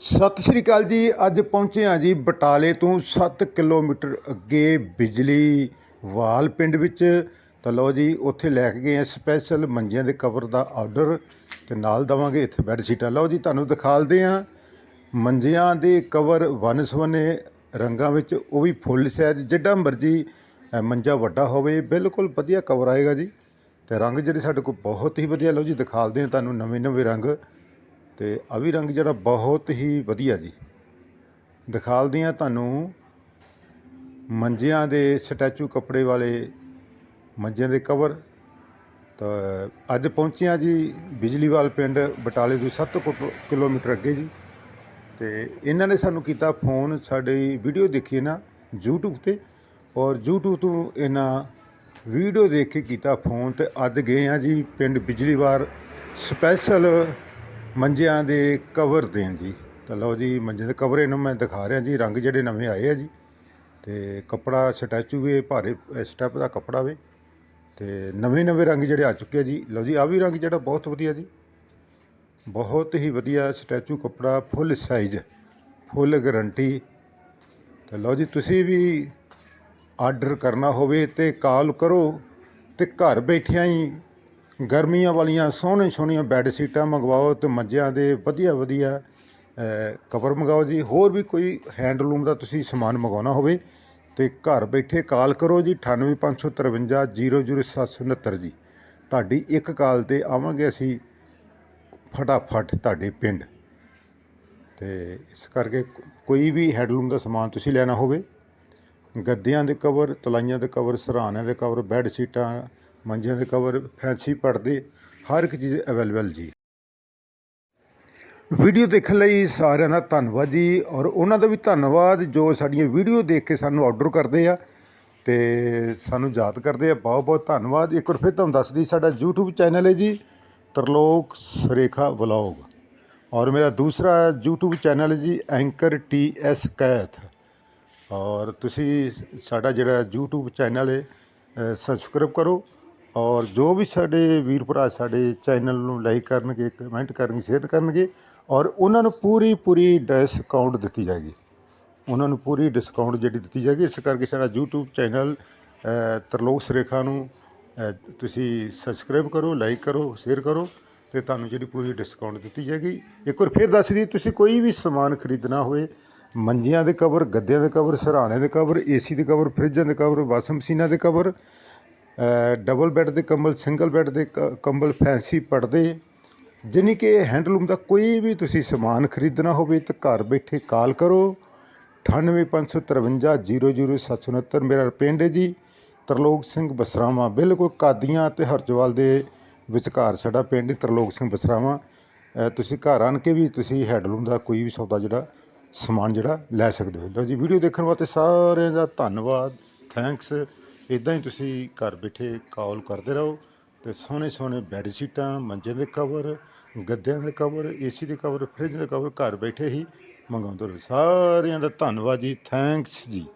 ਸਤਿ ਸ਼੍ਰੀ ਅਕਾਲ ਜੀ, ਅੱਜ ਪਹੁੰਚੇ ਹਾਂ ਜੀ ਬਟਾਲੇ ਤੋਂ 7 ਕਿਲੋਮੀਟਰ ਅੱਗੇ ਬਿਜਲੀ ਵਾਲ ਪਿੰਡ ਵਿੱਚ। ਤਾਂ ਲਓ ਜੀ, ਉੱਥੇ ਲੈ ਕੇ ਗਏ ਆ ਸਪੈਸ਼ਲ ਮੰਜਿਆਂ ਦੇ ਕਵਰ ਦਾ ਆਰਡਰ ਤੇ ਨਾਲ ਦਵਾਂਗੇ ਇੱਥੇ ਬੈੱਡ ਸ਼ੀਟਾਂ ਲਓ ਜੀ, ਤੁਹਾਨੂੰ ਦਿਖਾਲਦੇ ਹਾਂ। ਮੰਜਿਆਂ ਦੇ ਕਵਰ ਵੰਨ ਸੁਵੰਨੇ ਰੰਗਾਂ ਵਿੱਚ ਉਹ ਵੀ ਫੁੱਲ ਸਾਈਜ਼ ਜਿੱਡਾ ਮਰਜ਼ੀ ਮੰਜਾ ਵੱਡਾ ਹੋਵੇ, ਬਿਲਕੁਲ ਵਧੀਆ ਕਵਰ ਆਏਗਾ ਜੀ। ਤੇ ਰੰਗ ਜਿਹੜੇ ਸਾਡੇ ਕੋਲ ਬਹੁਤ ਹੀ ਵਧੀਆ, ਲਓ ਜੀ, ਦਿਖਾਲਦੇ ਹਾਂ ਤੁਹਾਨੂੰ ਨਵੇਂ ਨਵੇਂ ਰੰਗ। ਤੇ ਆ ਵੀ ਰੰਗ ਜਿਹੜਾ ਬਹੁਤ ਹੀ ਵਧੀਆ ਜੀ। ਦਿਖਾਲਦੇ ਹਾਂ ਤੁਹਾਨੂੰ ਮੰਜਿਆਂ ਦੇ ਸਟੈਚੂ ਕੱਪੜੇ ਵਾਲੇ ਮੰਜਿਆਂ ਦੇ ਕਵਰ। ਤਾਂ ਅੱਜ ਪਹੁੰਚਿਆ ਜੀ ਬਿਜਲੀਵਾਲ ਪਿੰਡ ਬਟਾਲੇ ਤੋਂ 7 ਕੁ- ਕਿਲੋਮੀਟਰ ਅੱਗੇ ਜੀ। ਤੇ ਇਹਨਾਂ ਨੇ ਸਾਨੂੰ ਕੀਤਾ ਫੋਨ, ਸਾਡੀ ਵੀਡੀਓ ਦੇਖੀ ਨਾ YouTube ਤੇ ਔਰ YouTube ਤੋਂ ਇਹਨਾਂ ਵੀਡੀਓ ਦੇਖ ਕੇ ਕੀਤਾ ਫੋਨ। ਤੇ ਅੱਜ ਗਏ ਆ ਜੀ ਪਿੰਡ ਬਿਜਲੀਵਾਰ ਸਪੈਸ਼ਲ ਮੰਜਿਆਂ ਦੇ ਕਵਰ ਦੇਣ ਜੀ। ਤਾਂ ਲਓ ਜੀ ਮੰਜੇ ਦੇ ਕਵਰ ਇਹਨੂੰ ਮੈਂ ਦਿਖਾ ਰਿਹਾ ਜੀ, ਰੰਗ ਜਿਹੜੇ ਨਵੇਂ ਆਏ ਆ ਜੀ। ਤੇ ਕੱਪੜਾ ਸਟੈਚੂ ਵੀ ਭਾਰੇ ਸਟੈਪ ਦਾ ਕੱਪੜਾ ਵੇ। ਤੇ ਨਵੇਂ ਨਵੇਂ ਰੰਗ ਜਿਹੜੇ ਆ ਚੁੱਕੇ ਆ ਜੀ। ਲਓ ਜੀ ਆ ਵੀ ਰੰਗ ਜਿਹੜਾ ਬਹੁਤ ਵਧੀਆ ਜੀ। ਬਹੁਤ ਹੀ ਵਧੀਆ ਸਟੈਚੂ ਕੱਪੜਾ ਫੁੱਲ ਸਾਈਜ਼ ਫੁੱਲ ਗਾਰੰਟੀ ਤਾਂ ਲਓ ਜੀ, ਤੁਸੀਂ ਵੀ ਆਰਡਰ ਕਰਨਾ ਹੋਵੇ ਤੇ ਕਾਲ ਕਰੋ ਤੇ ਘਰ ਬੈਠਿਆਂ ਹੀ ਗਰਮੀਆਂ ਵਾਲੀਆਂ ਸੋਹਣੇ ਸੋਹਣੀਆਂ ਬੈੱਡ ਸ਼ੀਟਾਂ ਮੰਗਵਾਓ ਤੇ ਮੰਜਿਆਂ ਦੇ ਵਧੀਆ ਵਧੀਆ ਕਵਰ ਮੰਗਾਓ ਜੀ। ਹੋਰ ਵੀ ਕੋਈ ਹੈਂਡਲੂਮ ਦਾ ਤੁਸੀਂ ਸਮਾਨ ਮੰਗਾਉਣਾ ਹੋਵੇ ਤੇ ਘਰ ਬੈਠੇ ਕਾਲ ਕਰੋ ਜੀ 9855 00769 ਜੀ। ਤੁਹਾਡੀ ਇੱਕ ਕਾਲ ਤੇ ਆਵਾਂਗੇ ਅਸੀਂ ਫਟਾਫਟ ਤੁਹਾਡੇ ਪਿੰਡ। ਤੇ ਇਸ ਕਰਕੇ ਕੋਈ ਵੀ ਹੈਂਡਲੂਮ ਦਾ ਸਮਾਨ ਤੁਸੀਂ ਲੈਣਾ ਹੋਵੇ। ਗੱਦਿਆਂ ਦੇ ਕਵਰ ਤਲਾਈਆਂ ਦੇ ਕਵਰ ਸਰਾਣਿਆਂ ਦੇ ਕਵਰ ਬੈੱਡ ਸ਼ੀਟਾਂ ਮੰਜਿਆਂ ਦੇ ਕਵਰ ਫੈਂਸੀ ਪਰਦੇ, ਹਰ ਇੱਕ ਚੀਜ਼ ਅਵੇਲੇਬਲ ਜੀ। ਵੀਡੀਓ ਦੇਖਣ ਲਈ ਸਾਰਿਆਂ ਦਾ ਧੰਨਵਾਦ ਜੀ, ਔਰ ਉਹਨਾਂ ਦਾ ਵੀ ਧੰਨਵਾਦ ਜੋ ਸਾਡੀਆਂ ਵੀਡੀਓ ਦੇਖ ਕੇ ਸਾਨੂੰ ਆਰਡਰ ਕਰਦੇ ਆ, ਤੇ ਸਾਨੂੰ ਯਾਦ ਕਰਦੇ ਆ। ਬਹੁਤ ਬਹੁਤ ਧੰਨਵਾਦ। ਇੱਕ ਵਾਰ ਫਿਰ ਤੁਹਾਨੂੰ ਦੱਸ ਦਈ ਸਾਡਾ YouTube ਚੈਨਲ ਹੈ ਜੀ, ਤਰਲੋਕ ਸਰੇਖਾ ਵਲੌਗ। ਔਰ ਮੇਰਾ ਦੂਸਰਾ YouTube ਚੈਨਲ ਹੈ ਜੀ, ਐਂਕਰ ਟੀ ਐਸ ਕੈਥ। ਔਰ ਤੁਸੀਂ ਸਾਡਾ ਜਿਹੜਾ YouTube ਚੈਨਲ ਹੈ ਸਬਸਕ੍ਰਾਈਬ ਕਰੋ। ਔਰ ਜੋ ਵੀ ਸਾਡੇ ਵੀਰ ਭਰਾ ਸਾਡੇ ਚੈਨਲ ਨੂੰ ਲਾਈਕ ਕਰਨਗੇ, ਕਮੈਂਟ ਕਰਨਗੇ, ਸ਼ੇਅਰ ਕਰਨਗੇ, ਔਰ ਉਹਨਾਂ ਨੂੰ ਪੂਰੀ ਪੂਰੀ ਡਿਸਕਾਊਂਟ ਦਿੱਤੀ ਜਾਏਗੀ। ਉਹਨਾਂ ਨੂੰ ਪੂਰੀ ਡਿਸਕਾਊਂਟ ਜਿਹੜੀ ਦਿੱਤੀ ਜਾਏਗੀ, ਇਸ ਕਰਕੇ ਸਾਡਾ YouTube ਚੈਨਲ ਤਰਲੋਕ ਸਰੇਖਾ ਨੂੰ ਤੁਸੀਂ ਸਬਸਕ੍ਰਾਈਬ ਕਰੋ ਲਾਈਕ ਕਰੋ ਸ਼ੇਅਰ ਕਰੋ ਤੇ ਤੁਹਾਨੂੰ ਜਿਹੜੀ ਪੂਰੀ ਡਿਸਕਾਊਂਟ ਦਿੱਤੀ ਜਾਏਗੀ। ਇੱਕ ਵਾਰ ਫਿਰ ਦੱਸ ਦਈਏ, ਤੁਸੀਂ ਕੋਈ ਵੀ ਸਮਾਨ ਖਰੀਦਣਾ ਹੋਵੇ, ਮੰਜੀਆਂ ਦੇ ਕਵਰ ਗੱਦਿਆਂ ਦੇ ਕਵਰ ਸਰਾਣੇ ਦੇ ਕਵਰ ਏਸੀ ਦੇ ਕਵਰ ਫਰਿੱਜਾਂ ਦੇ ਕਵਰ ਵਾਸ਼ਿੰਗ ਮਸ਼ੀਨਾਂ ਦੇ ਕਵਰ ਡਬਲ ਬੈੱਡ ਦੇ ਕੰਬਲ, ਸਿੰਗਲ ਬੈੱਡ ਦੇ ਕ- ਕੰਬਲ ਫੈਂਸੀ ਪਰਦੇ, ਜਾਣੀ ਕਿ ਹੈਂਡਲੂਮ ਦਾ ਕੋਈ ਵੀ ਤੁਸੀਂ ਸਮਾਨ ਖਰੀਦਣਾ ਹੋਵੇ ਤਾਂ ਘਰ ਬੈਠੇ ਕਾਲ ਕਰੋ। 9855500769 ਮੇਰਾ ਪਿੰਡ ਹੈ ਜੀ। ਤਰਲੋਕ ਸਿੰਘ ਬਸਰਾਵਾਂ, ਬਿਲਕੁਲ ਕਾਦੀਆਂ ਤੇ ਹਰਜਵਾਲ ਦੇ ਵਿਚਕਾਰ ਸਾਡਾ ਪਿੰਡ ਤਰਲੋਕ ਸਿੰਘ ਬਸਰਾਵਾਂ। ਤੁਸੀਂ ਘਰ ਆਣ ਕੇ ਵੀ ਤੁਸੀਂ ਹੈਂਡਲੂਮ ਦਾ ਕੋਈ ਵੀ ਸੌਦਾ ਜਿਹੜਾ, ਸਮਾਨ ਜਿਹੜਾ ਲੈ ਸਕਦੇ ਹੋ। ਲਓ ਜੀ, ਵੀਡੀਓ ਦੇਖਣ ਵਾਸਤੇ ਸਾਰਿਆਂ ਦਾ ਧੰਨਵਾਦ। ਥੈਂਕਸ। ਇਦਾਂ ਹੀ ਤੁਸੀਂ ਘਰ ਬੈਠੇ ਕਾਲ ਕਰਦੇ ਰਹੋ ਤੇ ਸੋਹਣੇ ਸੋਹਣੇ ਬੈੱਡ ਸ਼ੀਟਾਂ ਮੰਜੇ ਦੇ ਕਵਰ ਗੱਦਿਆਂ ਦੇ ਕਵਰ ਏਸੀ ਦੇ ਕਵਰ ਫ੍ਰਿਜ ਦੇ ਕਵਰ ਘਰ ਬੈਠੇ ਹੀ ਮੰਗਾਉਂਦੇ ਰਹੋ। ਸਾਰਿਆਂ ਦਾ ਧੰਨਵਾਦ ਜੀ। ਥੈਂਕਸ ਜੀ।